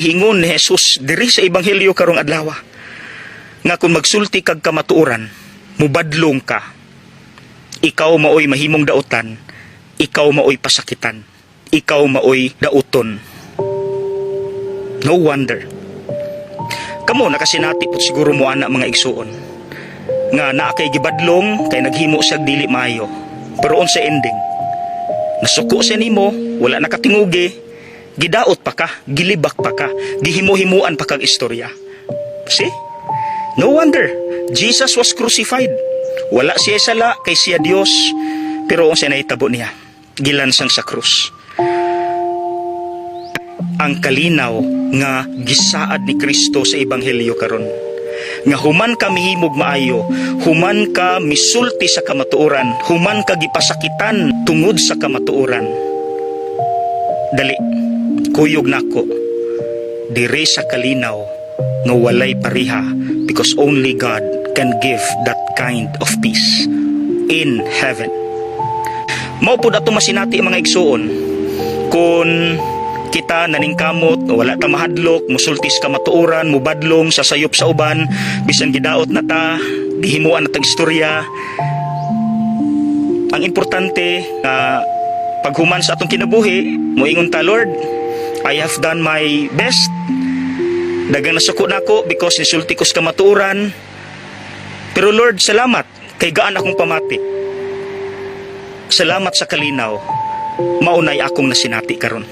hingon ni Jesus diri sa ebanghelyo karong adlaw nga kung magsulti kag kamatuoran mubadlong ka. Ikaw maoy mahimong dautan. Ikaw maoy pasakitan. Ikaw maoy dauton. No wonder. Kamo nakasinati pud siguro mo ana mga igsuon. Nga naa kay gibadlong kay naghimo siya dili maayo. Pero on sa ending nasuko siya nimo wala nakatingugi gidaot pa ka gilibak pa ka gihimo-himuan pa kag istorya. See? No wonder Jesus was crucified. Wala siya sala kay siya Dios pero ang siya naitabo niya gilansang sa krus. Ang kalinaw nga gisaad ni Kristo sa ebanghelyo karon. Nga human ka mihimog maayo human ka misulti sa kamatuoran human ka gipasakitan tungod sa kamatuoran dali. Kuyog nako dire sa kalinaw nga walay pariha because only God can give that kind of peace in heaven. Mao ato masinati mga igsuon. Kung kita naningkamot wala ta mahadlok musultis ka matuoran mubadlong sa sayop sa uban bisan gidaot na ta gihimuan na tag istorya. Ang importante nga paghuman sa atong kinabuhi moingon ta Lord I have done my best. Dagang nasuko nako because insulti ko sa kamatuoran. Pero Lord salamat kay gaan akong pamati. Salamat sa kalinaw. Maunay akong nasinati karon.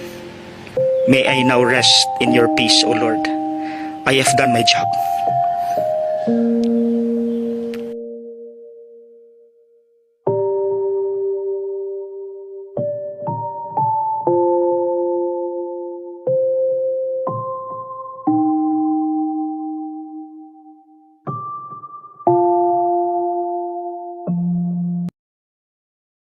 May I now rest in your peace, O Lord. I have done my job.